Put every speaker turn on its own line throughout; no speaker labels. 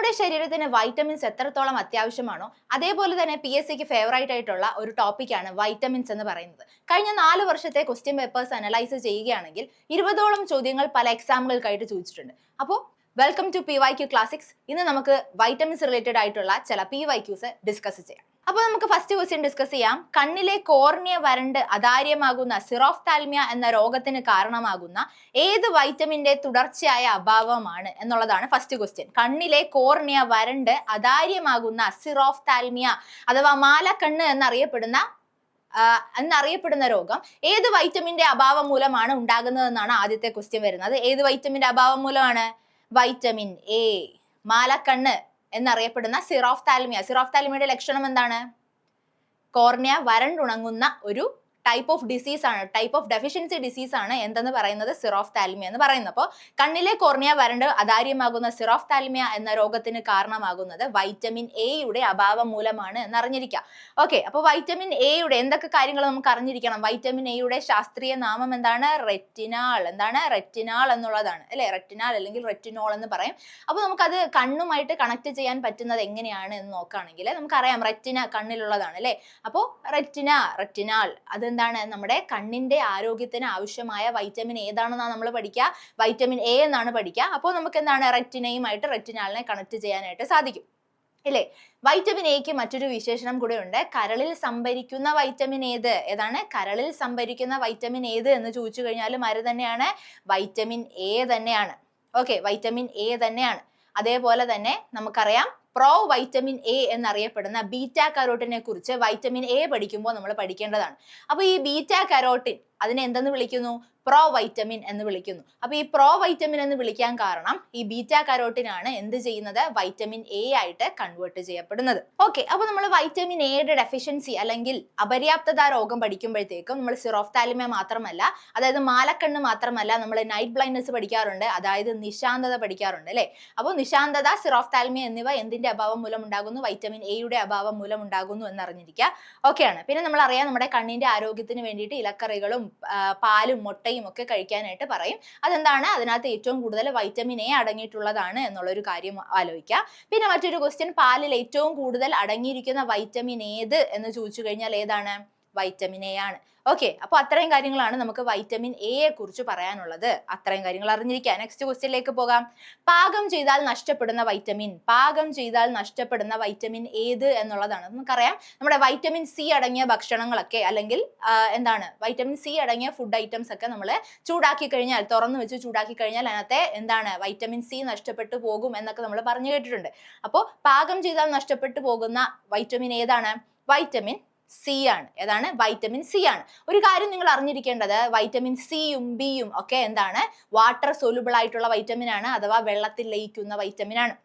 നമ്മുടെ ശരീരത്തിന് വൈറ്റമിൻസ് എത്രത്തോളം അത്യാവശ്യമാണോ അതേപോലെ തന്നെ പി എസ് സിക്ക് ഫേവറേറ്റ് ആയിട്ടുള്ള ഒരു ടോപ്പിക്കാണ് വൈറ്റമിൻസ് എന്ന് പറയുന്നത്. കഴിഞ്ഞ നാല് വർഷത്തെ ക്വസ്റ്റ്യൻ പേപ്പേഴ്സ് അനലൈസ് ചെയ്യുകയാണെങ്കിൽ ഇരുപതോളം ചോദ്യങ്ങൾ പല എക്സാമുകൾക്കായിട്ട് ചോദിച്ചിട്ടുണ്ട്. അപ്പോൾ welcome to P Y Q classics ഇന്ന് നമുക്ക് വൈറ്റമിൻസ് റിലേറ്റഡ് ആയിട്ടുള്ള ചില പി വൈ ക്യൂസ് ഡിസ്കസ് ചെയ്യാം. അപ്പോൾ നമുക്ക് ഫസ്റ്റ് ക്വസ്റ്റ്യൻ ഡിസ്കസ് ചെയ്യാം. കണ്ണിലെ കോർണിയ വരണ്ട് അതാര്യമാകുന്ന സിറോഫ്താൽമിയ എന്ന രോഗത്തിന് കാരണമാകുന്ന ഏത് വൈറ്റമിന്റെ തുടർച്ചയായ അഭാവമാണ് എന്നുള്ളതാണ് ഫസ്റ്റ് ക്വസ്റ്റ്യൻ കണ്ണിലെ കോർണിയ വരണ്ട് അതാര്യമാകുന്ന സിറോഫ്താൽമിയ അഥവാ മാലക്കണ്ണ് എന്നറിയപ്പെടുന്ന എന്നറിയപ്പെടുന്ന രോഗം ഏത് വൈറ്റമിന്റെ അഭാവം മൂലമാണ് ഉണ്ടാകുന്നതെന്നാണ് ആദ്യത്തെ ക്വസ്റ്റ്യൻ വരുന്നത്. ഏത് വൈറ്റമിന്റെ അഭാവം മൂലമാണ്? വൈറ്റമിൻ എ മാലക്കണ്ണ്. എന്നറിയപ്പെടുന്ന സിറോഫ്താൽമിയ. സിറോഫ്താൽമിയയുടെ ലക്ഷണം എന്താണ്? കോർണിയ വരണ്ടുണങ്ങുന്ന ഒരു ടൈപ്പ് ഓഫ് ഡിസീസ് ആണ് ടൈപ്പ് ഓഫ് ഡെഫിഷ്യൻസി ഡിസീസ് ആണ് എന്തെന്ന് പറയുന്നത് സിറോഫ് താലിമിയ എന്ന് പറയുന്നത്. അപ്പോൾ കണ്ണിലെ കോർണിയ വരണ്ട് അതാര്യമാകുന്ന സിറോഫ് താലിമിയ എന്ന രോഗത്തിന് കാരണമാകുന്നത് വൈറ്റമിൻ എയുടെ അഭാവം മൂലമാണ് എന്ന് അറിഞ്ഞിരിക്കുക ഓക്കെ അപ്പോൾ വൈറ്റമിൻ എയുടെ എന്തൊക്കെ കാര്യങ്ങൾ നമുക്ക് അറിഞ്ഞിരിക്കണം? വൈറ്റമിൻ എയുടെ ശാസ്ത്രീയ നാമം എന്താണ്? റെറ്റിനാൾ എന്താണ്? റെറ്റിനാൾ എന്നുള്ളതാണ്. അല്ലെ? റെറ്റിനാൾ അല്ലെങ്കിൽ റെറ്റിനോൾ എന്ന് പറയും. അപ്പോൾ നമുക്കത് കണ്ണുമായിട്ട് കണക്ട് ചെയ്യാൻ പറ്റുന്നത് എങ്ങനെയാണ് എന്ന് നോക്കുകയാണെങ്കിൽ നമുക്കറിയാം. റെറ്റിന കണ്ണിലുള്ളതാണ് അല്ലേ? അപ്പോൾ റെറ്റിന റെറ്റിനാൾ അതെന്താണ് നമ്മുടെ കണ്ണിന്റെ ആരോഗ്യത്തിന് ആവശ്യമായ വൈറ്റമിൻ ഏതാണെന്നാണ് നമ്മൾ പഠിക്കുക. വൈറ്റമിൻ എ എന്നാണ് പഠിക്കുക. അപ്പോൾ നമുക്ക് എന്താണ്? റെറ്റിനയുമായിട്ട് റെറ്റിനാളിനെ കണക്ട് ചെയ്യാനായിട്ട് സാധിക്കും. ഇല്ലേ? വൈറ്റമിൻ എക്ക് മറ്റൊരു വിശേഷണം കൂടെ ഉണ്ട്. കരളിൽ സംഭരിക്കുന്ന വൈറ്റമിൻ ഏത്? ഏതാണ്? കരളിൽ സംഭരിക്കുന്ന വൈറ്റമിൻ ഏത് എന്ന് ചോദിച്ചു കഴിഞ്ഞാൽ ആര് തന്നെയാണ്? വൈറ്റമിൻ എ തന്നെയാണ്. ഓക്കെ വൈറ്റമിൻ എ തന്നെയാണ്. അതേപോലെ തന്നെ നമുക്കറിയാം പ്രോ വൈറ്റമിൻ എ എന്നറിയപ്പെടുന്ന ബീറ്റാ കരോട്ടിനെ കുറിച്ച് വൈറ്റമിൻ എ പഠിക്കുമ്പോൾ നമ്മൾ പഠിക്കേണ്ടതാണ്. അപ്പോൾ ഈ ബീറ്റാ കരോട്ടിൻ അതിനെ എന്തെന്ന് വിളിക്കുന്നു? പ്രോ വൈറ്റമിൻ എന്ന് വിളിക്കുന്നു. അപ്പൊ ഈ പ്രോ വൈറ്റമിൻ എന്ന് വിളിക്കാൻ കാരണം ഈ ബീറ്റ കരോട്ടിനാണ് എന്ത് ചെയ്യുന്നത്? വൈറ്റമിൻ എ ആയിട്ട് കൺവേർട്ട് ചെയ്യപ്പെടുന്നത്. ഓക്കെ അപ്പൊ നമ്മൾ വൈറ്റമിൻ എയുടെ ഡെഫിഷ്യൻസി അല്ലെങ്കിൽ അപര്യാപ്തത രോഗം പഠിക്കുമ്പോഴത്തേക്കും നമ്മൾ സിറോഫ്താലിമ മാത്രമല്ല അതായത് മാലക്കണ്ണ് മാത്രമല്ല നമ്മൾ നൈറ്റ് ബ്ലൈൻഡ്നസ് പഠിക്കാറുണ്ട് അതായത് നിശാന്തത പഠിക്കാറുണ്ട് അല്ലെ? അപ്പോൾ നിശാന്തത സിറോഫ്താൽമിയ എന്നിവ എന്തിന്റെ അഭാവം മൂലം ഉണ്ടാകുന്നു? വൈറ്റമിൻ എയുടെ അഭാവം മൂലം ഉണ്ടാകുന്നു എന്നറിഞ്ഞിരിക്കുക. ഓക്കെയാണ് പിന്നെ നമ്മൾ അറിയാം നമ്മുടെ കണ്ണിന്റെ ആരോഗ്യത്തിന് വേണ്ടിയിട്ട് ഇലക്കറികളും പാലും മുട്ടയും ഒക്കെ കഴിക്കാനായിട്ട് പറയും. അതെന്താണ്? അതിനകത്ത് ഏറ്റവും കൂടുതൽ വൈറ്റമിൻ എ അടങ്ങിയിട്ടുള്ളതാണ് എന്നുള്ളൊരു കാര്യം ആലോചിക്കുക. പിന്നെ മറ്റൊരു ക്വസ്റ്റ്യൻ പാലിൽ ഏറ്റവും കൂടുതൽ അടങ്ങിയിരിക്കുന്ന വൈറ്റമിൻ ഏത് എന്ന് ചോദിച്ചു കഴിഞ്ഞാൽ ഏതാണ്? വൈറ്റമിൻ എ ആണ്. ഓക്കെ അപ്പോൾ അത്രയും കാര്യങ്ങളാണ് നമുക്ക് വൈറ്റമിൻ എയെ കുറിച്ച് പറയാനുള്ളത്. അത്രയും കാര്യങ്ങൾ അറിഞ്ഞിരിക്കുക. നെക്സ്റ്റ് ക്വസ്റ്റ്യനിലേക്ക് പോകാം. പാകം ചെയ്താൽ നഷ്ടപ്പെടുന്ന വൈറ്റമിൻ പാകം ചെയ്താൽ നഷ്ടപ്പെടുന്ന വൈറ്റമിൻ ഏത് എന്നുള്ളതാണ്. നമുക്കറിയാം. നമ്മുടെ വൈറ്റമിൻ സി അടങ്ങിയ ഭക്ഷണങ്ങളൊക്കെ അല്ലെങ്കിൽ എന്താണ്? വൈറ്റമിൻ സി അടങ്ങിയ ഫുഡ് ഐറ്റംസ് ഒക്കെ നമ്മൾ ചൂടാക്കി കഴിഞ്ഞാൽ തുറന്നു വെച്ച് ചൂടാക്കി കഴിഞ്ഞാൽ അതിനകത്തെ എന്താണ്? വൈറ്റമിൻ സി നഷ്ടപ്പെട്ടു പോകും എന്നൊക്കെ നമ്മൾ പറഞ്ഞു കേട്ടിട്ടുണ്ട്. അപ്പോൾ പാകം ചെയ്താൽ നഷ്ടപ്പെട്ടു പോകുന്ന വൈറ്റമിൻ ഏതാണ്? വൈറ്റമിൻ സി ആണ്. ഏതാണ്? വൈറ്റമിൻ സി ആണ്. ഒരു കാര്യം നിങ്ങൾ അറിഞ്ഞിരിക്കേണ്ടത് വൈറ്റമിൻ സിയും ബിയും ഒക്കെ എന്താണ്? വാട്ടർ സൊലുബിൾ ആയിട്ടുള്ള വൈറ്റമിൻ ആണ് അഥവാ വെള്ളത്തിൽ ലയിക്കുന്ന വൈറ്റമിൻ ആണ്.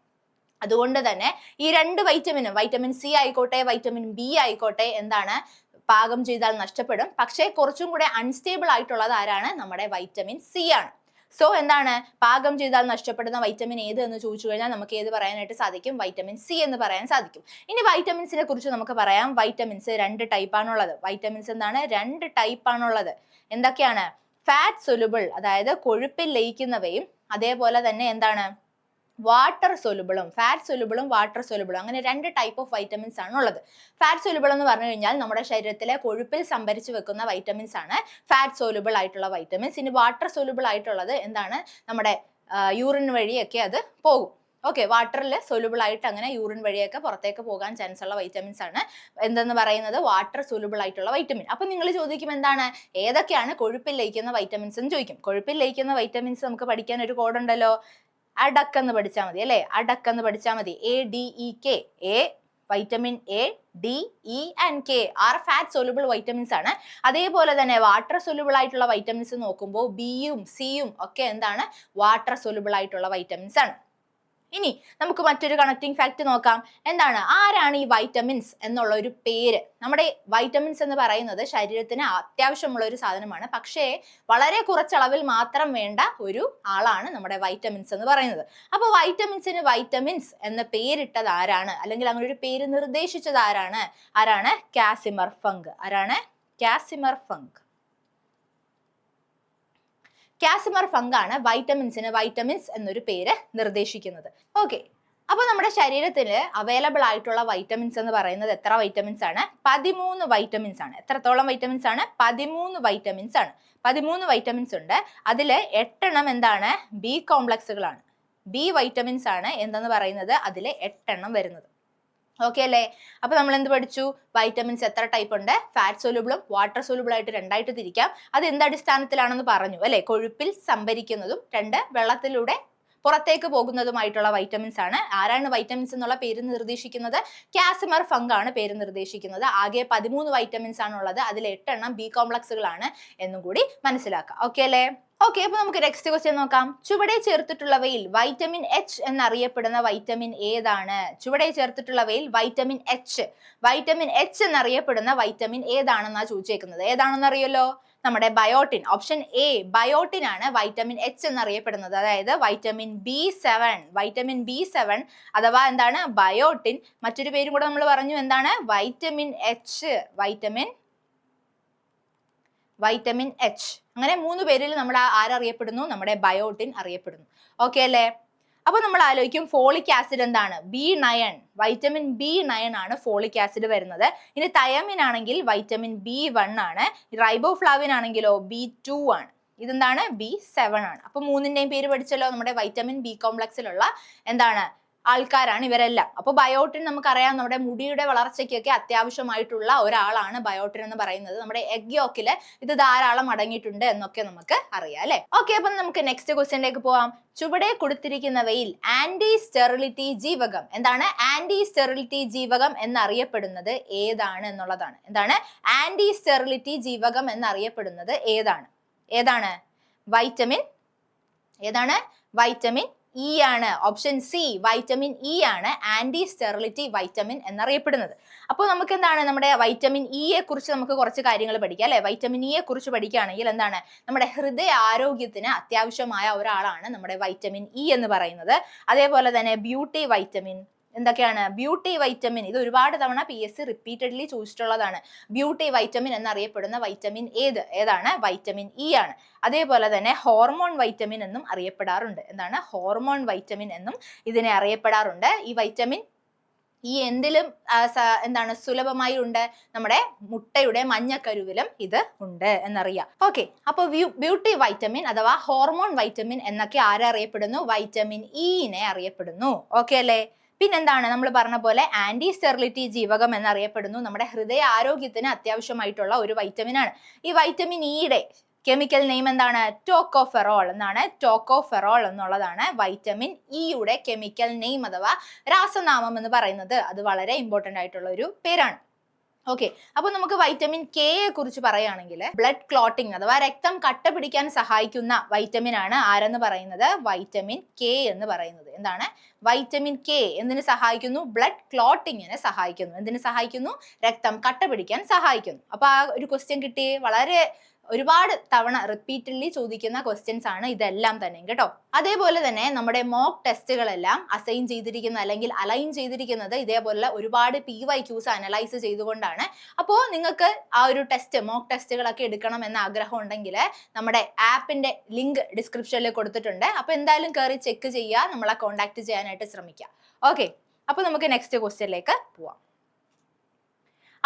അതുകൊണ്ട് തന്നെ ഈ രണ്ട് വൈറ്റമിനും വൈറ്റമിൻ സി ആയിക്കോട്ടെ വൈറ്റമിൻ ബി ആയിക്കോട്ടെ എന്താണ്? പാകം ചെയ്താൽ നഷ്ടപ്പെടും. പക്ഷേ കുറച്ചും കൂടെ അൺസ്റ്റേബിൾ ആയിട്ടുള്ളത് ആരാണ്? നമ്മുടെ വൈറ്റമിൻ സി ആണ്. സോ എന്താണ്? പാകം ചെയ്താൽ നഷ്ടപ്പെടുന്ന വൈറ്റമിൻ ഏത് എന്ന് ചോദിച്ചു കഴിഞ്ഞാൽ നമുക്ക് ഏത് പറയാനായിട്ട് സാധിക്കും? വൈറ്റമിൻ സി എന്ന് പറയാൻ സാധിക്കും. ഇനി വൈറ്റമിൻസിനെ കുറിച്ച് നമുക്ക് പറയാം. വൈറ്റമിൻസ് രണ്ട് ടൈപ്പ് ആണുള്ളത്. വൈറ്റമിൻസ് എന്താണ്? രണ്ട് ടൈപ്പ് ആണുള്ളത്. എന്തൊക്കെയാണ്? ഫാറ്റ് സൊലുബിൾ അതായത് കൊഴുപ്പിൽ ലയിക്കുന്നവയും അതേപോലെ തന്നെ എന്താണ്? വാട്ടർ സൊലുബിളും ഫാറ്റ് സൊലുബിളും വാട്ടർ സൊലുബിളും അങ്ങനെ രണ്ട് ടൈപ്പ് ഓഫ് വൈറ്റമിൻസ് ആണ് ഉള്ളത്. ഫാറ്റ് സൊലുബിൾ എന്ന് പറഞ്ഞു കഴിഞ്ഞാൽ നമ്മുടെ ശരീരത്തിലെ കൊഴുപ്പിൽ സംഭരിച്ചു വെക്കുന്ന വൈറ്റമിൻസ് ആണ് ഫാറ്റ് സൊലുബിൾ ആയിട്ടുള്ള വൈറ്റമിൻസ് ഇനി വാട്ടർ സൊലുബിൾ ആയിട്ടുള്ളത് എന്താണ്? നമ്മുടെ യൂറിൻ വഴിയൊക്കെ അത് പോകും. ഓക്കെ വാട്ടറിൽ സൊലുബിൾ ആയിട്ട് അങ്ങനെ യൂറിൻ വഴിയൊക്കെ പുറത്തേക്ക് പോകാൻ ചാൻസ് ഉള്ള വൈറ്റമിൻസ് ആണ് എന്തെന്ന് പറയുന്നത്? വാട്ടർ സൊലുബിൾ ആയിട്ടുള്ള വൈറ്റമിൻ അപ്പൊ നിങ്ങൾ ചോദിക്കും എന്താണ്? ഏതൊക്കെയാണ് കൊഴുപ്പിൽ ലയിക്കുന്ന വൈറ്റമിൻസ് എന്ന് ചോദിക്കും. കൊഴുപ്പിൽ ലയിക്കുന്ന വൈറ്റമിൻസ് നമുക്ക് പഠിക്കാൻ ഒരു കോഡ് ഉണ്ടല്ലോ അടക്ക് എന്ന് പഠിച്ചാൽ മതി അല്ലേ? അടക്കെന്ന് പഠിച്ചാൽ മതി. A D E K A vitamin A D E and K are fat soluble vitamins ആണ്. അതേപോലെ തന്നെ വാട്ടർ സൊലുബിൾ ആയിട്ടുള്ള വൈറ്റമിൻസ് നോക്കുമ്പോൾ ബിയും സിയും ഒക്കെ എന്താണ്? വാട്ടർ സൊലുബിൾ ആയിട്ടുള്ള വൈറ്റമിൻസ് ആണ്. ഇനി നമുക്ക് മറ്റൊരു കണക്റ്റിംഗ് ഫാക്ട് നോക്കാം. എന്താണ്? ആരാണ് ഈ വൈറ്റമിൻസ് എന്നുള്ള ഒരു പേര്? നമ്മുടെ വൈറ്റമിൻസ് എന്ന് പറയുന്നത് ശരീരത്തിന് അത്യാവശ്യമുള്ള ഒരു സാധനമാണ്. പക്ഷേ വളരെ കുറച്ചളവിൽ മാത്രം വേണ്ട ഒരു ആളാണ് നമ്മുടെ വൈറ്റമിൻസ് എന്ന് പറയുന്നത്. അപ്പോൾ വൈറ്റമിൻസിന് വൈറ്റമിൻസ് എന്ന പേരിട്ടത് ആരാണ്? അല്ലെങ്കിൽ അങ്ങനെ ഒരു പേര് നിർദ്ദേശിച്ചത് ആരാണ്? ആരാണ്? കാസിമർ ഫങ്ക് ആരാണ്? കാസിമർ ഫങ്ക് കാസിമർ ഫങ്കാണ് വൈറ്റമിൻസിന് വൈറ്റമിൻസ് എന്നൊരു പേര് നിർദ്ദേശിക്കുന്നത്. ഓക്കെ അപ്പോൾ നമ്മുടെ ശരീരത്തിൽ അവൈലബിൾ ആയിട്ടുള്ള വൈറ്റമിൻസ് എന്ന് പറയുന്നത് എത്ര വൈറ്റമിൻസ് ആണ്? പതിമൂന്ന് വൈറ്റമിൻസ് ആണ്. എത്രത്തോളം വൈറ്റമിൻസ് ആണ്? പതിമൂന്ന് വൈറ്റമിൻസ് ആണ്. പതിമൂന്ന് വൈറ്റമിൻസ് ഉണ്ട്. അതിൽ എട്ടെണ്ണം എന്താണ്? ബി കോംപ്ലക്സുകളാണ് ബി വൈറ്റമിൻസ് ആണ് എന്തെന്ന് പറയുന്നത്? അതിൽ എട്ടെണ്ണം വരുന്നത്. ഓക്കെ അല്ലേ? അപ്പൊ നമ്മൾ എന്ത് പഠിച്ചു? വൈറ്റമിൻസ് എത്ര ടൈപ്പ് ഉണ്ട്? ഫാറ്റ് സൊല്യൂബിളും വാട്ടർ സൊല്യൂബിൾ ആയിട്ട് രണ്ടായിട്ട് തിരിക്കാം. അത് എന്ത് അടിസ്ഥാനത്തിലാണെന്ന് പറഞ്ഞു. അല്ലെ? കൊഴുപ്പിൽ സംഭരിക്കുന്നതും രണ്ട് വെള്ളത്തിലൂടെ പുറത്തേക്ക് പോകുന്നതുമായിട്ടുള്ള വൈറ്റമിൻസ് ആണ്. ആരാണ് വൈറ്റമിൻസ് എന്നുള്ള പേര് നിർദ്ദേശിക്കുന്നത്? കാസിമർ ഫംഗ് ആണ് പേര് നിർദ്ദേശിക്കുന്നത്. ആകെ പതിമൂന്ന് വൈറ്റമിൻസ് ആണ് ഉള്ളത്. അതിൽ എട്ടെണ്ണം ബി കോംപ്ലക്സുകളാണ് എന്നും കൂടി മനസ്സിലാക്കാം. ഓക്കെ അല്ലേ? ഓക്കെ അപ്പൊ നമുക്ക് നെക്സ്റ്റ് ക്വസ്റ്റ്യൻ നോക്കാം. ചുവടെ ചേർത്തിട്ടുള്ളവയിൽ വൈറ്റമിൻ എച്ച് എന്നറിയപ്പെടുന്ന വൈറ്റമിൻ ഏതാണ്? ചുവടെ ചേർത്തിട്ടുള്ളവയിൽ വൈറ്റമിൻ എച്ച് വൈറ്റമിൻ എച്ച് എന്നറിയപ്പെടുന്ന വൈറ്റമിൻ ഏതാണെന്നാണ് ചോദിച്ചേക്കുന്നത്. ഏതാണെന്ന് അറിയല്ലോ നമ്മുടെ ബയോട്ടിൻ ഓപ്ഷൻ എ ബയോട്ടിൻ ആണ് വൈറ്റമിൻ എച്ച് എന്നറിയപ്പെടുന്നത്. അതായത് vitamin B seven vitamin B seven അഥവാ എന്താണ്? ബയോട്ടിൻ. മറ്റൊരു പേരും കൂടെ നമ്മൾ പറഞ്ഞു എന്താണ്? Vitamin H vitamin vitamin H അങ്ങനെ മൂന്ന് പേരിൽ നമ്മൾ ആരറിയപ്പെടുന്നു നമ്മുടെ ബയോട്ടിൻ അറിയപ്പെടുന്നു. ഓക്കെ അല്ലേ? അപ്പൊ നമ്മൾ ആലോചിക്കും ഫോളിക് ആസിഡ് എന്താണ്? B nine vitamin B nine ആണ് ഫോളിക് ആസിഡ് വരുന്നത്. ഇനി തയമിൻ ആണെങ്കിൽ വൈറ്റമിൻ ബി വൺ ആണ്. റൈബോഫ്ലാവിൻ ആണെങ്കിലോ ബി ടു ആണ്. ഇതെന്താണ്? ബി സെവൻ ആണ്. അപ്പൊ മൂന്നിന്റെയും പേര് പഠിച്ചല്ലോ. നമ്മുടെ വൈറ്റമിൻ ബി കോംപ്ലക്സിലുള്ള എന്താണ്? ആൾക്കാരാണ് ഇവരെല്ലാം. അപ്പോൾ ബയോട്ടിൻ നമുക്കറിയാം നമ്മുടെ മുടിയുടെ വളർച്ചയ്ക്കൊക്കെ അത്യാവശ്യമായിട്ടുള്ള ഒരാളാണ് ബയോട്ടിൻ എന്ന് പറയുന്നത്. നമ്മുടെ എഗ് യോക്കിൽ ഇത് ധാരാളം അടങ്ങിയിട്ടുണ്ട് എന്നൊക്കെ നമുക്ക് അറിയാം അല്ലെ? ഓക്കെ അപ്പം നമുക്ക് നെക്സ്റ്റ് ക്വസ്റ്റ്യനിലേക്ക് പോവാം. ചുവടെ കൊടുത്തിരിക്കുന്നവയിൽ ആന്റി സ്റ്റെറിലിറ്റി ജീവകം. എന്താണ് ആന്റി സ്റ്റെറിലിറ്റി ജീവകം എന്നറിയപ്പെടുന്നത് ഏതാണ് എന്നുള്ളതാണ്. എന്താണ് ആന്റി സ്റ്റെറിലിറ്റി ജീവകം എന്നറിയപ്പെടുന്നത് ഏതാണ്? ഏതാണ്? വൈറ്റമിൻ ഏതാണ്? വൈറ്റമിൻ ഇ ആണ് ഓപ്ഷൻ സി വൈറ്റമിൻ ഇ ആണ് ആന്റി സ്റ്റെറിലിറ്റി വൈറ്റമിൻ എന്നറിയപ്പെടുന്നത്. അപ്പോൾ നമുക്ക് എന്താണ് നമ്മുടെ വൈറ്റമിൻ ഇയെ കുറിച്ച് നമുക്ക് കുറച്ച് കാര്യങ്ങൾ പഠിക്കാം അല്ലെ? വൈറ്റമിൻ ഇയെ കുറിച്ച് പഠിക്കുകയാണെങ്കിൽ എന്താണ്? നമ്മുടെ ഹൃദയ ആരോഗ്യത്തിന് അത്യാവശ്യമായ ഒരാളാണ് നമ്മുടെ വൈറ്റമിൻ ഇ എന്ന് പറയുന്നത്. അതേപോലെ തന്നെ ബ്യൂട്ടി വൈറ്റമിൻ എന്തൊക്കെയാണ്? ബ്യൂട്ടി വൈറ്റമിൻ ഇത് ഒരുപാട് തവണ പി എസ് സി റിപ്പീറ്റഡ്ലി ചോദിച്ചിട്ടുള്ളതാണ്. ബ്യൂട്ടി വൈറ്റമിൻ എന്നറിയപ്പെടുന്ന വൈറ്റമിൻ ഏത്? ഏതാണ്? വൈറ്റമിൻ ഇ ആണ്. അതേപോലെ തന്നെ ഹോർമോൺ വൈറ്റമിൻ എന്നും അറിയപ്പെടാറുണ്ട്. എന്താണ്? ഹോർമോൺ വൈറ്റമിൻ എന്നും ഇതിനെ അറിയപ്പെടാറുണ്ട്. ഈ വൈറ്റമിൻ ഈ എന്തിലും എന്താണ് സുലഭമായി ഉണ്ട്. നമ്മുടെ മുട്ടയുടെ മഞ്ഞക്കരുവിലും ഇത് ഉണ്ട് എന്നറിയാം. ഓക്കെ അപ്പൊ ബ്യൂട്ടി വൈറ്റമിൻ അഥവാ ഹോർമോൺ വൈറ്റമിൻ എന്നൊക്കെ ആരറിയപ്പെടുന്നു? വൈറ്റമിൻ ഇനെ അറിയപ്പെടുന്നു. ഓക്കെ അല്ലേ? പിന്നെന്താണ് നമ്മൾ പറഞ്ഞ പോലെ ആന്റി സ്റ്റെറിലിറ്റി ജീവകം എന്നറിയപ്പെടുന്നു. നമ്മുടെ ഹൃദയ ആരോഗ്യത്തിന് അത്യാവശ്യമായിട്ടുള്ള ഒരു വൈറ്റമിൻ ആണ്. ഈ വൈറ്റമിൻ ഇയുടെ കെമിക്കൽ നെയിം എന്താണ്? ടോക്കോഫെറോൾ എന്നാണ്. ടോക്കോഫെറോൾ എന്നുള്ളതാണ് വൈറ്റമിൻ ഇയുടെ കെമിക്കൽ നെയിം അഥവാ രാസനാമം എന്ന് പറയുന്നത്. അത് വളരെ ഇമ്പോർട്ടന്റ് ആയിട്ടുള്ള ഒരു പേരാണ്. ഓക്കെ അപ്പൊ നമുക്ക് വൈറ്റമിൻ കെയെ കുറിച്ച് പറയുകയാണെങ്കിൽ ബ്ലഡ് ക്ലോട്ടിംഗ് അഥവാ രക്തം കട്ട പിടിക്കാൻ സഹായിക്കുന്ന വൈറ്റമിൻ ആണ് ആരെന്ന് പറയുന്നത്? വൈറ്റമിൻ കെ എന്ന് പറയുന്നത്. എന്താണ്? വൈറ്റമിൻ കെ എന്തിനു സഹായിക്കുന്നു? ബ്ലഡ് ക്ലോട്ടിങ്ങിനെ സഹായിക്കുന്നു. എന്തിനു സഹായിക്കുന്നു? രക്തം കട്ട പിടിക്കാൻ സഹായിക്കുന്നു. അപ്പൊ ആ ഒരു ക്വസ്റ്റ്യൻ കിട്ടി. വളരെ ഒരുപാട് തവണ റിപ്പീറ്റഡ്ലി ചോദിക്കുന്ന ക്വസ്റ്റ്യൻസ് ആണ് ഇതെല്ലാം തന്നെ കേട്ടോ? അതേപോലെ തന്നെ നമ്മുടെ മോക്ക് ടെസ്റ്റുകളെല്ലാം അസൈൻ ചെയ്തിരിക്കുന്ന അല്ലെങ്കിൽ അലൈൻ ചെയ്തിരിക്കുന്നത് ഇതേപോലെ ഒരുപാട് പി വൈ ക്യൂസ് അനലൈസ് ചെയ്തുകൊണ്ടാണ്. അപ്പോൾ നിങ്ങൾക്ക് ആ ഒരു ടെസ്റ്റ് മോക്ക് ടെസ്റ്റുകളൊക്കെ എടുക്കണം എന്ന ആഗ്രഹം ഉണ്ടെങ്കിൽ നമ്മുടെ ആപ്പിന്റെ ലിങ്ക് ഡിസ്ക്രിപ്ഷനിൽ കൊടുത്തിട്ടുണ്ട്. അപ്പോൾ എന്തായാലും കയറി ചെക്ക് ചെയ്യുക നമ്മളെ കോൺടാക്ട് ചെയ്യാനായിട്ട് ശ്രമിക്കുക. ഓക്കെ അപ്പോൾ നമുക്ക് നെക്സ്റ്റ് ക്വസ്റ്റ്യനിലേക്ക് പോവാം.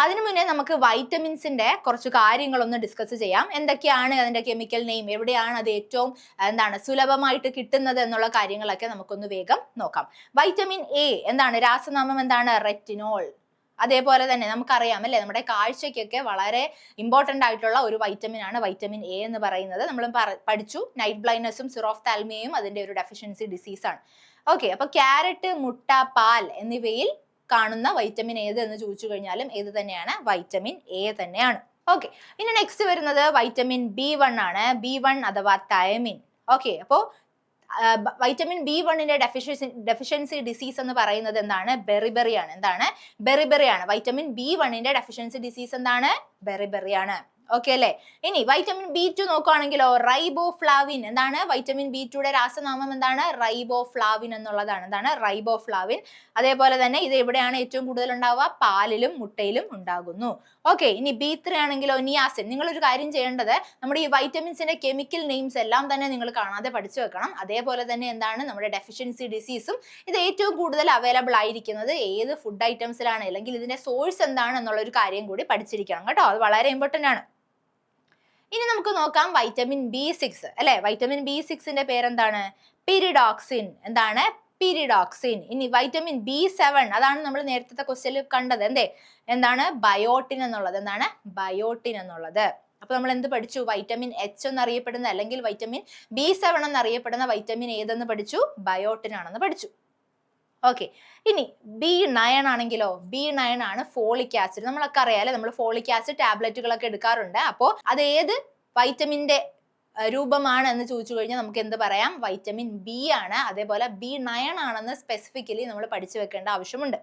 അതിനു മുന്നേ നമുക്ക് വൈറ്റമിൻസിന്റെ കുറച്ച് കാര്യങ്ങളൊന്ന് ഡിസ്കസ് ചെയ്യാം. എന്തൊക്കെയാണ് അതിന്റെ കെമിക്കൽ നെയിം എവിടെയാണ് അത് ഏറ്റവും എന്താണ് സുലഭമായിട്ട് കിട്ടുന്നത് എന്നുള്ള കാര്യങ്ങളൊക്കെ നമുക്കൊന്ന് വേഗം നോക്കാം. വൈറ്റമിൻ എ എന്താണ്? രാസനാമം എന്താണ്? റെറ്റിനോൾ. അതേപോലെ തന്നെ നമുക്കറിയാം അല്ലേ? നമ്മുടെ കാഴ്ചയ്ക്കൊക്കെ വളരെ ഇമ്പോർട്ടന്റ് ആയിട്ടുള്ള ഒരു വൈറ്റമിൻ ആണ് വൈറ്റമിൻ എ എന്ന് പറയുന്നത്. നമ്മൾ പഠിച്ചു. നൈറ്റ് ബ്ലൈൻഡ്നസും സിറോഫ് താൽമിയയും അതിന്റെ ഒരു ഡെഫിഷ്യൻസി ഡിസീസാണ് ഓക്കെ അപ്പൊ ക്യാരറ്റ് മുട്ട പാൽ എന്നിവയിൽ കാണുന്ന വൈറ്റമിൻ ഏത് എന്ന് ചോദിച്ചു കഴിഞ്ഞാലും ഏത് തന്നെയാണ്? വൈറ്റമിൻ എ തന്നെയാണ്. ഓക്കെ ഇനി നെക്സ്റ്റ് വരുന്നത് വൈറ്റമിൻ ബി വൺ ആണ്. ബി വൺ അഥവാ തയമിൻ ഓക്കെ അപ്പോൾ വൈറ്റമിൻ ബി വണ്ണിന്റെ ഡെഫിഷ്യൻസി ഡെഫിഷ്യൻസി ഡിസീസ് എന്ന് പറയുന്നത് എന്താണ്? ബെറിബെറിയാണ് എന്താണ്? ബെറിബെറിയാണ് വൈറ്റമിൻ ബി വണ്ണിന്റെ ഡെഫിഷ്യൻസി ഡിസീസ് എന്താണ്? ബെറിബെറി ആണ്. ഓക്കെ അല്ലേ? ഇനി വൈറ്റമിൻ ബി ടു നോക്കുകയാണെങ്കിലോ റൈബോ ഫ്ലാവിൻ എന്താണ്? വൈറ്റമിൻ ബി ടുയുടെ രാസനാമം എന്താണ്? റൈബോ ഫ്ലാവിൻ എന്നുള്ളതാണ്. എന്താണ്? റൈബോ ഫ്ലാവിൻ അതേപോലെ തന്നെ ഇത് എവിടെയാണ് ഏറ്റവും കൂടുതൽ ഉണ്ടാവുക? പാലിലും മുട്ടയിലും ഉണ്ടാകുന്നു. ഓക്കെ ഇനി ബി ത്രീ ആണെങ്കിലോ നിയാസിൻ നിങ്ങൾ ഒരു കാര്യം ചെയ്യേണ്ടത് നമ്മുടെ ഈ വൈറ്റമിൻസിന്റെ കെമിക്കൽ നെയിംസ് എല്ലാം തന്നെ നിങ്ങൾ കാണാതെ പഠിച്ചു വെക്കണം. അതേപോലെ തന്നെ എന്താണ്? നമ്മുടെ ഡെഫിഷ്യൻസി ഡിസീസും ഇത് ഏറ്റവും കൂടുതൽ അവൈലബിൾ ആയിരിക്കുന്നത് ഏത് ഫുഡ് ഐറ്റംസിലാണ് അല്ലെങ്കിൽ ഇതിന്റെ സോഴ്സ് എന്താണ്? എന്നുള്ള ഒരു കാര്യം കൂടി പഠിച്ചിരിക്കണം കേട്ടോ. അത് വളരെ ഇമ്പോർട്ടന്റ് ആണ്. ഇനി നമുക്ക് നോക്കാം വൈറ്റമിൻ ബി സിക്സ് അല്ലെ? വൈറ്റമിൻ ബി സിക്സിന്റെ പേരെന്താണ്? പിരിഡോക്സിൻ എന്താണ്? പിരിഡോക്സിൻ ഇനി വൈറ്റമിൻ ബി സെവൻ അതാണ് നമ്മൾ നേരത്തെ ക്വസ്റ്റ്യനിൽ കണ്ടത്. എന്തേ? എന്താണ്? ബയോട്ടിൻ എന്നുള്ളത്. എന്താണ്? ബയോട്ടിൻ എന്നുള്ളത്. അപ്പൊ നമ്മൾ എന്ത് പഠിച്ചു? വൈറ്റമിൻ എച്ച് എന്നറിയപ്പെടുന്ന അല്ലെങ്കിൽ വൈറ്റമിൻ ബി സെവൻ എന്നറിയപ്പെടുന്ന വൈറ്റമിൻ ഏതെന്ന് പഠിച്ചു? ബയോട്ടിൻ ആണെന്ന് പഠിച്ചു. ഓക്കെ ഇനി ബി നയൺ ആണെങ്കിലോ? ബി നയൺ ആണ് ഫോളിക് ആസിഡ് നമ്മളൊക്കെ അറിയാലേ നമ്മൾ ഫോളിക് ആസിഡ് ടാബ്ലറ്റുകളൊക്കെ എടുക്കാറുണ്ട്. അപ്പോൾ അത് ഏത് വൈറ്റമിന്റെ രൂപമാണ് എന്ന് ചോദിച്ചു കഴിഞ്ഞാൽ നമുക്ക് എന്ത് പറയാം? വൈറ്റമിൻ ബി ആണ്. അതേപോലെ ബി നയൺ ആണെന്ന് സ്പെസിഫിക്കലി നമ്മൾ പഠിച്ചു വെക്കേണ്ട ആവശ്യമുണ്ട്.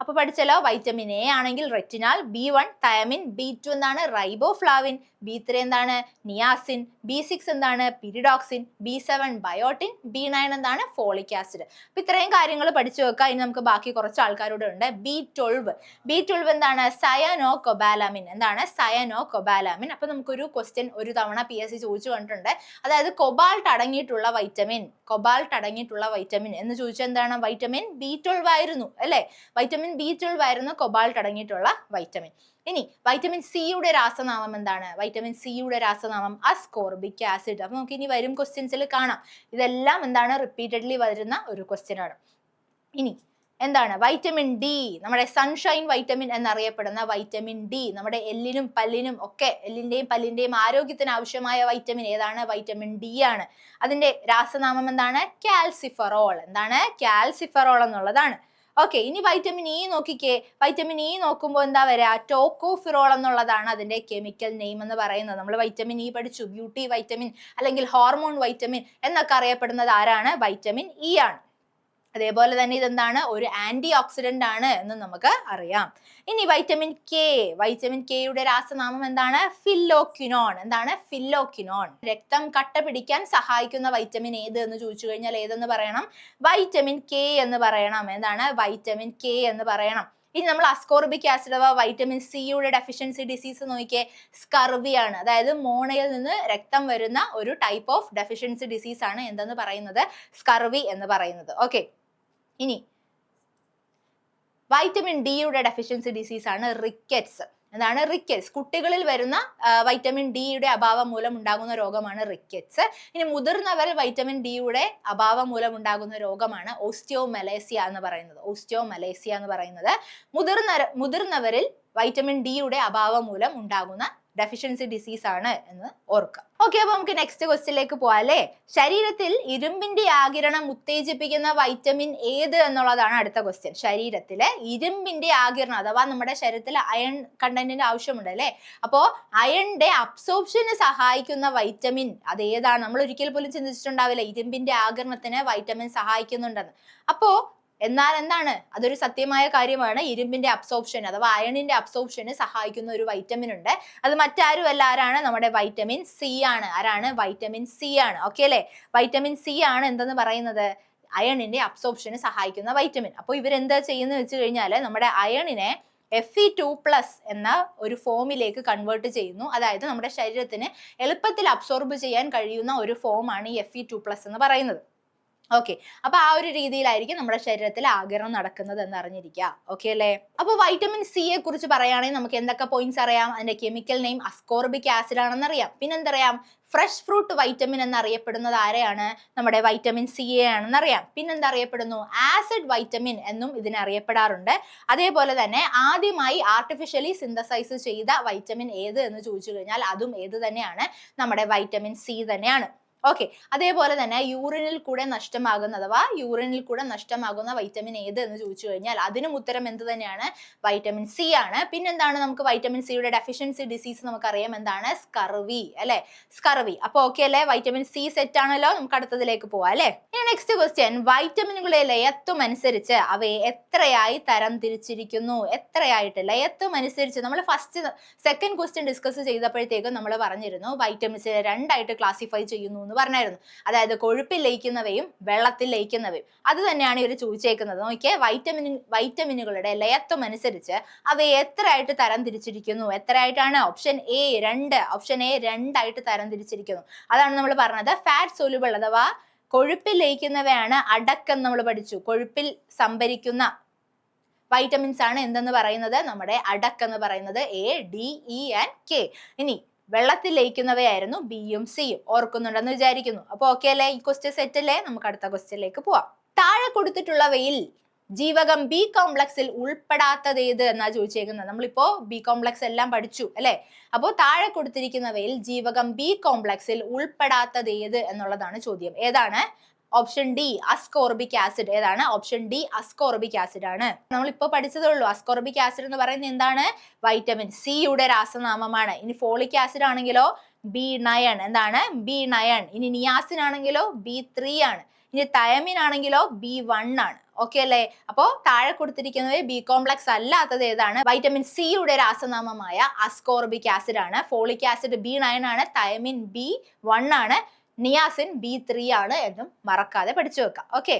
അപ്പൊ പഠിച്ചല്ലോ വൈറ്റമിൻ എ ആണെങ്കിൽ retinol B one thiamine B two എന്താണ്? റൈബോഫ്ലാവിൻ ബി ത്രീ എന്താണ്? നിയാസിൻ ബി സിക്സ് എന്താണ്? Pyridoxine B seven biotin B nine എന്താണ്? ഫോളിക് ആസിഡ് അപ്പൊ ഇത്രയും കാര്യങ്ങൾ പഠിച്ചു വെക്കാം. ഇനി നമുക്ക് ബാക്കി കുറച്ച് ആൾക്കാരോട് ഉണ്ട്. ബി ട്വൽവ് ബി ട്വൽവ് എന്താണ്? സയനോ കൊബാലാമിൻ എന്താണ്? സയനോ കൊബാലാമിൻ അപ്പൊ നമുക്കൊരു ക്വസ്റ്റ്യൻ ഒരു തവണ പി എസ് സി ചോദിച്ചു കണ്ടിട്ടുണ്ട്. അതായത് കൊബാൾട്ട് അടങ്ങിയിട്ടുള്ള വൈറ്റമിൻ കൊബാൾട്ട് അടങ്ങിയിട്ടുള്ള വൈറ്റമിൻ എന്ന് ചോദിച്ചാൽ എന്താണ്? വൈറ്റമിൻ ബി ട്വൽവ് ആയിരുന്നു അല്ലെ? വൈറ്റമിൻ ബി ട്വൽവ് ആയിരുന്നു കൊബാൾട്ട് അടങ്ങിയിട്ടുള്ള വൈറ്റമിൻ ഇനി വൈറ്റമിൻ സിയുടെ രാസനാമം എന്താണ്? വൈറ്റമിൻ സിയുടെ രാസനാമം അസ്കോർബിക് ആസിഡ് അപ്പൊ നമുക്ക് ഇനി വരും ക്വസ്റ്റ്യൻസിൽ കാണാം. ഇതെല്ലാം എന്താണ്? റിപ്പീറ്റഡ്ലി വരുന്ന ഒരു ക്വസ്റ്റ്യൻ ആണ്. ഇനി എന്താണ്? വൈറ്റമിൻ ഡി നമ്മുടെ സൺഷൈൻ വൈറ്റമിൻ എന്നറിയപ്പെടുന്ന വൈറ്റമിൻ ഡി നമ്മുടെ എല്ലിനും പല്ലിനും ഒക്കെ എല്ലിന്റെയും പല്ലിന്റെയും ആരോഗ്യത്തിന് ആവശ്യമായ വൈറ്റമിൻ ഏതാണ്? വൈറ്റമിൻ ഡി ആണ്. അതിന്റെ രാസനാമം എന്താണ്? കാൽസിഫറോൾ എന്താണ്? കാൽസിഫറോൾ എന്നുള്ളതാണ്. ഓക്കെ ഇനി വൈറ്റമിൻ ഇ നോക്കിക്കേ. വൈറ്റമിൻ ഇ നോക്കുമ്പോൾ എന്താ വരിക ടോക്കോഫിറോൾ എന്നുള്ളതാണ് അതിന്റെ കെമിക്കൽ നെയിം എന്ന് പറയുന്നത്. നമ്മൾ വൈറ്റമിൻ ഇ പഠിച്ചു. ബ്യൂട്ടി വൈറ്റമിൻ അല്ലെങ്കിൽ ഹോർമോൺ വൈറ്റമിൻ എന്നൊക്കെ അറിയപ്പെടുന്നത് ആരാണ്? വൈറ്റമിൻ ഇ ആണ്. അതേപോലെ തന്നെ ഇതെന്താണ്? ഒരു ആന്റി ഓക്സിഡന്റ് ആണ് എന്ന് നമുക്ക് അറിയാം. ഇനി വൈറ്റമിൻ കെ വൈറ്റമിൻ കെയുടെ രാസനാമം എന്താണ്? ഫില്ലോക്യുനോൺ എന്താണ്? ഫില്ലോക്യുനോൺ രക്തം കട്ട പിടിക്കാൻ സഹായിക്കുന്ന വൈറ്റമിൻ ഏത് എന്ന് ചോദിച്ചു കഴിഞ്ഞാൽ ഏതെന്ന് പറയണം? വൈറ്റമിൻ കെ എന്ന് പറയണം. എന്താണ്? വൈറ്റമിൻ കെ എന്ന് പറയണം. ഇനി നമ്മൾ അസ്കോർബിക് ആസിഡ് അഥവാ വൈറ്റമിൻ സിയുടെ ഡെഫിഷ്യൻസി ഡിസീസ് നോക്കിയേ സ്കർവി ആണ്. അതായത് മോണയിൽ നിന്ന് രക്തം വരുന്ന ഒരു ടൈപ്പ് ഓഫ് ഡെഫിഷ്യൻസി ഡിസീസ് ആണ് എന്തെന്ന് പറയുന്നത്? സ്കർവി എന്ന് പറയുന്നത്. ഓക്കെ ഇനി വൈറ്റമിൻ ഡിയുടെ ഡെഫിഷ്യൻസി ഡിസീസ് ആണ് റിക്കറ്റ്സ് എന്താണ് റിക്കറ്റ്സ് കുട്ടികളിൽ വരുന്ന വൈറ്റമിൻ ഡിയുടെ അഭാവം മൂലം ഉണ്ടാകുന്ന രോഗമാണ് റിക്കറ്റ്സ് ഇനി മുതിർന്നവർ വൈറ്റമിൻ ഡിയുടെ അഭാവം മൂലം ഉണ്ടാകുന്ന രോഗമാണ് ഓസ്റ്റിയോമെലേസിയ എന്ന് പറയുന്നത്. ഓസ്റ്റിയോമെലേസിയ എന്ന് പറയുന്നത് മുതിർന്ന മുതിർന്നവരിൽ വൈറ്റമിൻ ഡിയുടെ അഭാവം മൂലം ഉണ്ടാകുന്ന ഡെഫിഷ്യൻസി ഡിസീസ് ആണ് എന്ന് ഓർക്കുക. ഓക്കെ അപ്പൊ നമുക്ക് നെക്സ്റ്റ് ക്വസ്റ്റിലേക്ക് അല്ലേ? ശരീരത്തിൽ ഇരുമ്പിന്റെ ആകിരണം ഉത്തേജിപ്പിക്കുന്ന വൈറ്റമിൻ ഏത് എന്നുള്ളതാണ് അടുത്ത ക്വസ്റ്റ്യൻ ശരീരത്തിലെ ഇരുമ്പിന്റെ ആകിരണം അഥവാ നമ്മുടെ ശരീരത്തിൽ അയൺ കണ്ടന്റിന്റെ ആവശ്യമുണ്ട് അല്ലേ? അപ്പോ അയണിന്റെ അബ്സോർപ്ഷന് സഹായിക്കുന്ന വൈറ്റമിൻ അത് ഏതാണ് നമ്മൾ ഒരിക്കൽ പോലും ചിന്തിച്ചിട്ടുണ്ടാവില്ല ഇരുമ്പിന്റെ ആകിരണത്തിന് വൈറ്റമിൻ സഹായിക്കുന്നുണ്ടെന്ന്. അപ്പോ എന്നാൽ എന്താണ്? അതൊരു സത്യമായ കാര്യമാണ്. ഇരുമ്പിന്റെ അബ്സോപ്ഷൻ അഥവാ അയണിന്റെ അബ്സോപ്ഷന് സഹായിക്കുന്ന ഒരു വൈറ്റമിൻ ഉണ്ട്. അത് മറ്റാരും അല്ല ആരാണ്? നമ്മുടെ വൈറ്റമിൻ സി ആണ്. ആരാണ്? വൈറ്റമിൻ സി ആണ്. ഓക്കെ അല്ലേ? വൈറ്റമിൻ സി ആണ് എന്തെന്ന് പറയുന്നത്? അയണിന്റെ അബ്സോപ്ഷന് സഹായിക്കുന്ന വൈറ്റമിൻ അപ്പോൾ ഇവരെന്താ ചെയ്യുന്നത് വെച്ച് കഴിഞ്ഞാൽ നമ്മുടെ അയണിനെ എഫ് ഇ ടു പ്ലസ് എന്ന ഒരു ഫോമിലേക്ക് കൺവേർട്ട് ചെയ്യുന്നു. അതായത് നമ്മുടെ ശരീരത്തിന് എളുപ്പത്തിൽ അബ്സോർബ് ചെയ്യാൻ കഴിയുന്ന ഒരു ഫോമാണ് ഈ എഫ് ഇ ടു പ്ലസ് എന്ന് പറയുന്നത്. ഓക്കെ അപ്പൊ ആ ഒരു രീതിയിലായിരിക്കും നമ്മുടെ ശരീരത്തിൽ ആഗിരണം നടക്കുന്നത് എന്ന് അറിഞ്ഞിരിക്കുക ഓക്കെ അല്ലേ? അപ്പൊ വൈറ്റമിൻ സിയെ കുറിച്ച് പറയുകയാണെങ്കിൽ നമുക്ക് എന്തൊക്കെ പോയിന്റ്സ് അറിയാം? അതിന്റെ കെമിക്കൽ നെയിം അസ്കോർബിക് ആസിഡ് ആണെന്ന് അറിയാം പിന്നെന്തറിയാം ഫ്രഷ് ഫ്രൂട്ട് വൈറ്റമിൻ എന്നറിയപ്പെടുന്നത് ആരെയാണ്? നമ്മുടെ വൈറ്റമിൻ സി എ ആണെന്ന് അറിയാം പിന്നെന്താ അറിയപ്പെടുന്നു ആസിഡ് വൈറ്റമിൻ എന്നും ഇതിനെ അറിയപ്പെടാറുണ്ട് അതേപോലെ തന്നെ ആദ്യമായി ആർട്ടിഫിഷ്യലി സിന്തസൈസ് ചെയ്ത വൈറ്റമിൻ ഏത് എന്ന് ചോദിച്ചു കഴിഞ്ഞാൽ അതും ഏത് തന്നെയാണ്? നമ്മുടെ വൈറ്റമിൻ സി തന്നെയാണ്. ഓക്കെ അതേപോലെ തന്നെ യൂറിനിൽ കൂടെ നഷ്ടമാകുന്ന അഥവാ യൂറിനിൽ കൂടെ നഷ്ടമാകുന്ന വൈറ്റമിൻ ഏത് എന്ന് ചോദിച്ചു കഴിഞ്ഞാൽ അതിനും ഉത്തരം എന്ത് തന്നെയാണ്? വൈറ്റമിൻ സി ആണ്. പിന്നെന്താണ് നമുക്ക് വൈറ്റമിൻ സിയുടെ ഡെഫിഷ്യൻസി ഡിസീസ് നമുക്കറിയാം. എന്താണ്? സ്കർവി അല്ലെ? സ്കർവി അപ്പൊ ഓക്കെ അല്ലേ? വൈറ്റമിൻ സി സെറ്റ് ആണല്ലോ. നമുക്ക് അടുത്തതിലേക്ക് പോവാം അല്ലെ? ഇനി നെക്സ്റ്റ് ക്വസ്റ്റ്യൻ വൈറ്റമിനുകളെ ലയത്വം അനുസരിച്ച് അവയെ എത്രയായി തരം തിരിച്ചിരിക്കുന്നു? എത്രയായിട്ട്? ലയത്വം അനുസരിച്ച് നമ്മൾ ഫസ്റ്റ് സെക്കൻഡ് ക്വസ്റ്റ്യൻ ഡിസ്കസ് ചെയ്തപ്പോഴത്തേക്കും നമ്മൾ പറഞ്ഞിരുന്നു. വൈറ്റമിൻസ് രണ്ടായിട്ട് ക്ലാസിഫൈ ചെയ്യുന്നു പറഞ്ഞായിരുന്നു. അതായത് കൊഴുപ്പിൽ ലയിക്കുന്നവയും വെള്ളത്തിൽ ലയിക്കുന്നവയും. അത് തന്നെയാണ് ഇവർ ചോദിച്ചേക്കുന്നത്. നോക്കിയേ വൈറ്റമിൻ വൈറ്റമിനുകളുടെ ലയത്വം അനുസരിച്ച് അവയെ എത്രയായിട്ട് തരം തിരിച്ചിരിക്കുന്നു? എത്രയായിട്ടാണ് ഓപ്ഷൻ എ രണ്ട് ഓപ്ഷൻ എ രണ്ടായിട്ട് തരം തിരിച്ചിരിക്കുന്നു? അതാണ് നമ്മൾ പറഞ്ഞത്. ഫാറ്റ് സൊല്യൂബിൾ അഥവാ കൊഴുപ്പിൽ ലയിക്കുന്നവയാണ് അടക്കം നമ്മൾ പഠിച്ചു. കൊഴുപ്പിൽ സംഭരിക്കുന്ന വൈറ്റമിൻസ് ആണ് എന്തെന്ന് പറയുന്നത്? നമ്മുടെ അടക്ക് എന്ന് പറയുന്നത് A D E and K ഇനി വെള്ളത്തിൽ ലയിക്കുന്നവയായിരുന്നു ബിയും സിയും. ഓർക്കുന്നുണ്ടെന്ന് വിചാരിക്കുന്നു. അപ്പൊ ഓക്കെ അല്ലേ? ഈ ക്വസ്റ്റ്യൻ സെറ്റ് അല്ലേ? നമുക്ക് അടുത്ത ക്വസ്റ്റ്യനിലേക്ക് പോവാം. താഴെ കൊടുത്തിട്ടുള്ളവയിൽ ജീവകം ബി കോംപ്ലക്സിൽ ഉൾപ്പെടാത്തത് ഏത് എന്നാ ചോദിച്ചേക്കുന്നത്? നമ്മളിപ്പോ ബി കോംപ്ലക്സ് എല്ലാം പഠിച്ചു അല്ലെ? അപ്പോൾ താഴെ കൊടുത്തിരിക്കുന്നവയിൽ ജീവകം ബി കോംപ്ലക്സിൽ ഉൾപ്പെടാത്തത് ഏത് എന്നുള്ളതാണ് ചോദ്യം. ഏതാണ്? ഓപ്ഷൻ ഡി അസ്കോർബിക് ആസിഡ് ഏതാണ്? ഓപ്ഷൻ ഡി അസ്കോർബിക് ആസിഡ് ആണ്. നമ്മളിപ്പോ പഠിച്ചതേ ഉള്ളൂ. അസ്കോർബിക് ആസിഡ് എന്ന് പറയുന്നത് എന്താണ്? വൈറ്റമിൻ സിയുടെ രാസനാമമാണ്. ഇനി ഫോളിക് ആസിഡ് ആണെങ്കിലോ? ബി നയൺ എന്താണ്? ബി നയൺ ഇനി നിയാസിൻ ആണെങ്കിലോ? ബി ത്രീ ആണ്. ഇനി തയമിൻ ആണെങ്കിലോ? ബി വൺ ആണ്. ഓക്കെ അല്ലേ? അപ്പോ താഴെ കൊടുത്തിരിക്കുന്നത് ബി കോംപ്ലക്സ് അല്ലാത്തത് ഏതാണ്? വൈറ്റമിൻ സിയുടെ രാസനാമമായ അസ്കോർബിക് ആസിഡ് ആണ്. ഫോളിക് ആസിഡ് ബി നയൻ ആണ്. തയമിൻ ബി വൺ ആണ്. നിയാസിൻ ബി ത്രീ ആണ് എന്നും മറക്കാതെ പഠിച്ചു വെക്കാം. ഓക്കെ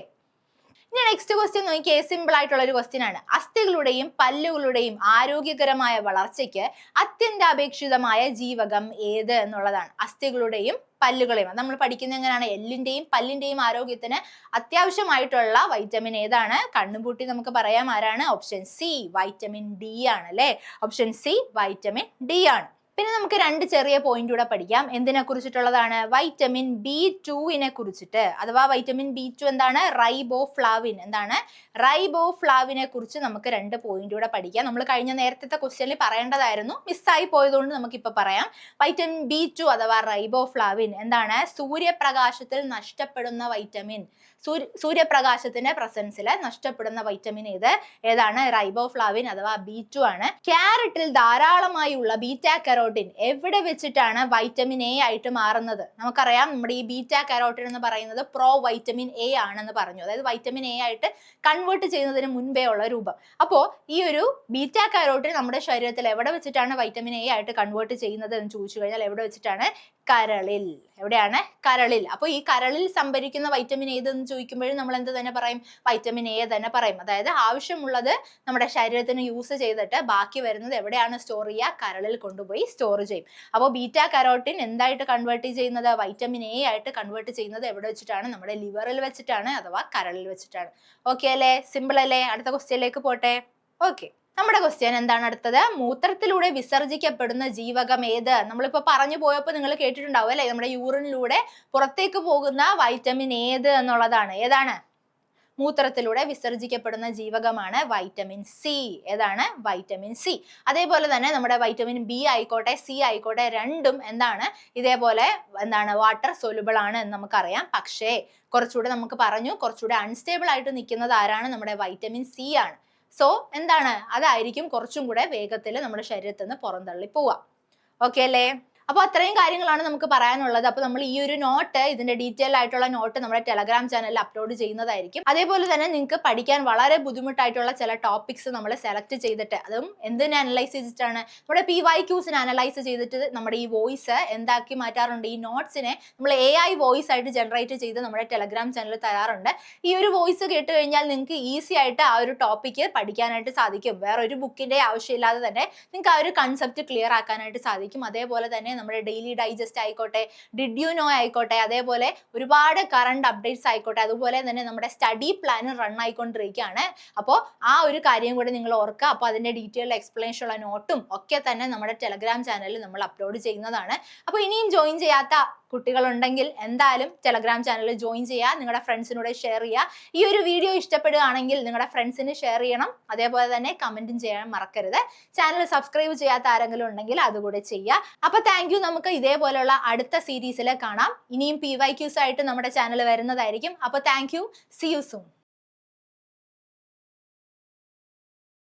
ഇനി നെക്സ്റ്റ് ക്വസ്റ്റ്യൻ നോക്കിയേ. സിമ്പിൾ ആയിട്ടുള്ള ഒരു ക്വസ്റ്റ്യൻ ആണ്. അസ്ഥികളുടെയും പല്ലുകളുടെയും ആരോഗ്യകരമായ വളർച്ചയ്ക്ക് അത്യന്താപേക്ഷിതമായ ജീവകം ഏത് എന്നുള്ളതാണ്. അസ്ഥികളുടെയും പല്ലുകളെയും നമ്മൾ പഠിക്കുന്ന എങ്ങനെയാണ്? എല്ലിന്റെയും പല്ലിന്റെയും ആരോഗ്യത്തിന് അത്യാവശ്യമായിട്ടുള്ള വൈറ്റമിൻ ഏതാണ്? കണ്ണുപൂട്ടി നമുക്ക് പറയാം ആരാണ്? ഓപ്ഷൻ സി വൈറ്റമിൻ ഡി ആണ് അല്ലെ? ഓപ്ഷൻ സി വൈറ്റമിൻ ഡി ആണ്. പിന്നെ നമുക്ക് രണ്ട് ചെറിയ പോയിന്റ് കൂടെ പഠിക്കാം. എന്തിനെ കുറിച്ചിട്ടുള്ളതാണ്? വൈറ്റമിൻ ബി ടുവിനെ കുറിച്ചിട്ട്. അഥവാ വൈറ്റമിൻ ബി ടു എന്താണ്? റൈബോ ഫ്ലാവിൻ എന്താണ്? റൈബോ ഫ്ലാവിനെ കുറിച്ച് നമുക്ക് രണ്ട് പോയിന്റ് കൂടെ പഠിക്കാം. നമ്മൾ കഴിഞ്ഞ നേരത്തെ ക്വസ്റ്റ്യനിൽ പറയേണ്ടതായിരുന്നു. മിസ്സായി പോയതുകൊണ്ട് നമുക്കിപ്പോൾ പറയാം. വൈറ്റമിൻ ബി ടു അഥവാ റൈബോ ഫ്ലാവിൻ എന്താണ്? സൂര്യപ്രകാശത്തിൽ നഷ്ടപ്പെടുന്ന വൈറ്റമിൻ സൂര്യപ്രകാശത്തിന്റെ പ്രസൻസിൽ നഷ്ടപ്പെടുന്ന വൈറ്റമിൻ ഏത് ഏതാണ്? റൈബോഫ്ലാവിൻ അഥവാ ബി ടു ആണ്. ക്യാരറ്റിൽ ധാരാളമായുള്ള ബീറ്റാ കരോട്ടിൻ എവിടെ വെച്ചിട്ടാണ് വൈറ്റമിൻ എ ആയിട്ട് മാറുന്നത്? നമുക്കറിയാം നമ്മുടെ ഈ ബീറ്റാ കരോട്ടിൻ എന്ന് പറയുന്നത് പ്രോ വൈറ്റമിൻ എ ആണെന്ന് പറഞ്ഞു. അതായത് വൈറ്റമിൻ എ ആയിട്ട് കൺവേർട്ട് ചെയ്യുന്നതിന് മുൻപേ ഉള്ള രൂപം. അപ്പോൾ ഈ ഒരു ബീറ്റാ കരോട്ടിൻ നമ്മുടെ ശരീരത്തിൽ എവിടെ വെച്ചിട്ടാണ് വൈറ്റമിൻ എ ആയിട്ട് കൺവേർട്ട് ചെയ്യുന്നത് എന്ന് ചോദിച്ചു കഴിഞ്ഞാൽ എവിടെ വെച്ചിട്ടാണ്? കരളിൽ. എവിടെയാണ്? കരളിൽ. അപ്പോൾ ഈ കരളിൽ സംഭരിക്കുന്ന വൈറ്റമിൻ ഏതെന്ന് ചോദിക്കുമ്പോഴും നമ്മൾ എന്ത് തന്നെ പറയും? വൈറ്റമിൻ എ തന്നെ പറയും. അതായത് ആവശ്യമുള്ളത് നമ്മുടെ ശരീരത്തിന് യൂസ് ചെയ്തിട്ട് ബാക്കി വരുന്നത് എവിടെയാണ്? സ്റ്റോർ ചെയ്യുക. കരളിൽ കൊണ്ടുപോയി സ്റ്റോർ ചെയ്യും. അപ്പോൾ ബീറ്റ കരോട്ടിൻ എന്തായിട്ട് കൺവേർട്ട് ചെയ്യുന്നത്? വൈറ്റമിൻ എ ആയിട്ട് കൺവേർട്ട് ചെയ്യുന്നത് എവിടെ വെച്ചിട്ടാണ്? നമ്മുടെ ലിവറിൽ വെച്ചിട്ടാണ് അഥവാ കരളിൽ വെച്ചിട്ടാണ്. ഓക്കെ അല്ലേ? സിമ്പിൾ അല്ലേ? അടുത്ത ക്വസ്റ്റ്യനിലേക്ക് പോട്ടെ. ഓക്കെ നമ്മുടെ ക്വസ്റ്റ്യൻ എന്താണ് അടുത്തത്? മൂത്രത്തിലൂടെ വിസർജിക്കപ്പെടുന്ന ജീവകം ഏത്? നമ്മളിപ്പോ പറഞ്ഞു പോയപ്പോൾ നിങ്ങൾ കേട്ടിട്ടുണ്ടാവും അല്ലെ? നമ്മുടെ യൂറിനിലൂടെ പുറത്തേക്ക് പോകുന്ന വൈറ്റമിൻ ഏത് എന്നുള്ളതാണ്. ഏതാണ്? മൂത്രത്തിലൂടെ വിസർജിക്കപ്പെടുന്ന ജീവകമാണ് വൈറ്റമിൻ സി ഏതാണ്? വൈറ്റമിൻ സി അതേപോലെ തന്നെ നമ്മുടെ വൈറ്റമിൻ ബി ആയിക്കോട്ടെ സി ആയിക്കോട്ടെ രണ്ടും എന്താണ്? ഇതേപോലെ എന്താണ്? വാട്ടർ സൊലുബിൾ ആണ് എന്ന് നമുക്കറിയാം. പക്ഷേ കുറച്ചുകൂടെ നമുക്ക് പറഞ്ഞു കുറച്ചുകൂടെ അൺസ്റ്റേബിൾ ആയിട്ട് നിൽക്കുന്നത് ആരാണ്? നമ്മുടെ വൈറ്റമിൻ സി ആണ്. സോ എന്താണ്? അതായിരിക്കും കുറച്ചും കൂടെ വേഗത്തിൽ നമ്മുടെ ശരീരത്തിൽ നിന്ന് പുറന്തള്ളി പോവുക. ഓക്കെ അല്ലേ? അപ്പോൾ അത്രയും കാര്യങ്ങളാണ് നമുക്ക് പറയാനുള്ളത്. അപ്പോൾ നമ്മൾ ഈ ഒരു നോട്ട് ഇതിന്റെ ഡീറ്റെയിൽ ആയിട്ടുള്ള നോട്ട് നമ്മുടെ ടെലഗ്രാം ചാനലിൽ അപ്ലോഡ് ചെയ്യുന്നതായിരിക്കും. അതേപോലെ തന്നെ നിങ്ങൾക്ക് പഠിക്കാൻ വളരെ ബുദ്ധിമുട്ടായിട്ടുള്ള ചില ടോപ്പിക്സ് നമ്മൾ സെലക്ട് ചെയ്തിട്ട് അതും എന്തിനെ അനലൈസ് ചെയ്തിട്ടാണ്? നമ്മുടെ പി വൈ ക്യൂസിനെ അനലൈസ് ചെയ്തിട്ട് നമ്മുടെ ഈ വോയിസ് എന്താക്കി മാറ്റാറുണ്ട്? ഈ നോട്ട്സിനെ നമ്മൾ എ ഐ വോയിസ് ആയിട്ട് ജനറേറ്റ് ചെയ്ത് നമ്മുടെ ടെലഗ്രാം ചാനൽ തരാറുണ്ട്. ഈ ഒരു വോയിസ് കേട്ട് കഴിഞ്ഞാൽ നിങ്ങൾക്ക് ഈസി ആയിട്ട് ആ ഒരു ടോപ്പിക്ക് പഠിക്കാനായിട്ട് സാധിക്കും. വേറെ ഒരു ബുക്കിന്റെ ആവശ്യമില്ലാതെ തന്നെ നിങ്ങൾക്ക് ആ ഒരു കൺസെപ്റ്റ് ക്ലിയർ ആക്കാനായിട്ട് സാധിക്കും. അതേപോലെ തന്നെ നമ്മുടെ ഡെയിലി ഡൈജസ്റ്റ് ആയിക്കോട്ടെ ഡിഡ് യു നോ ആയിക്കോട്ടെ അതേപോലെ ഒരുപാട് കറണ്ട് അപ്ഡേറ്റ്സ് ആയിക്കോട്ടെ അതുപോലെ തന്നെ നമ്മുടെ സ്റ്റഡി പ്ലാൻ റൺ ആയിക്കൊണ്ടിരിക്കുകയാണ്. അപ്പോൾ ആ ഒരു കാര്യം കൂടെ നിങ്ങൾ ഓർക്കുക. അപ്പോൾ അതിന്റെ ഡീറ്റെയിൽ എക്സ്പ്ലനേഷൻ ഉള്ള നോട്ടും ഒക്കെ തന്നെ നമ്മുടെ ടെലഗ്രാം ചാനലിൽ നമ്മൾ അപ്ലോഡ് ചെയ്യുന്നതാണ്. അപ്പോൾ ഇനിയും ജോയിൻ ചെയ്യാത്ത കുട്ടികളുണ്ടെങ്കിൽ എന്തായാലും ടെലഗ്രാം ചാനലിൽ ജോയിൻ ചെയ്യുക നിങ്ങളുടെ ഫ്രണ്ട്സിനൂടെ ഷെയർ ചെയ്യുക. ഈ ഒരു വീഡിയോ ഇഷ്ടപ്പെടുകയാണെങ്കിൽ നിങ്ങളുടെ ഫ്രണ്ട്സിന് ഷെയർ ചെയ്യണം. അതേപോലെ തന്നെ കമന്റും ചെയ്യാൻ മറക്കരുത്. ചാനൽ സബ്സ്ക്രൈബ് ചെയ്യാത്ത ആരെങ്കിലും ഉണ്ടെങ്കിൽ അതുകൂടെ ചെയ്യുക. അപ്പൊ താങ്ക് നമുക്ക് ഇതേപോലെയുള്ള അടുത്ത സീരീസിൽ കാണാം. ഇനിയും പി വൈ ക്യൂസ് ആയിട്ട് നമ്മുടെ ചാനൽ വരുന്നതായിരിക്കും. അപ്പൊ thank you see you soon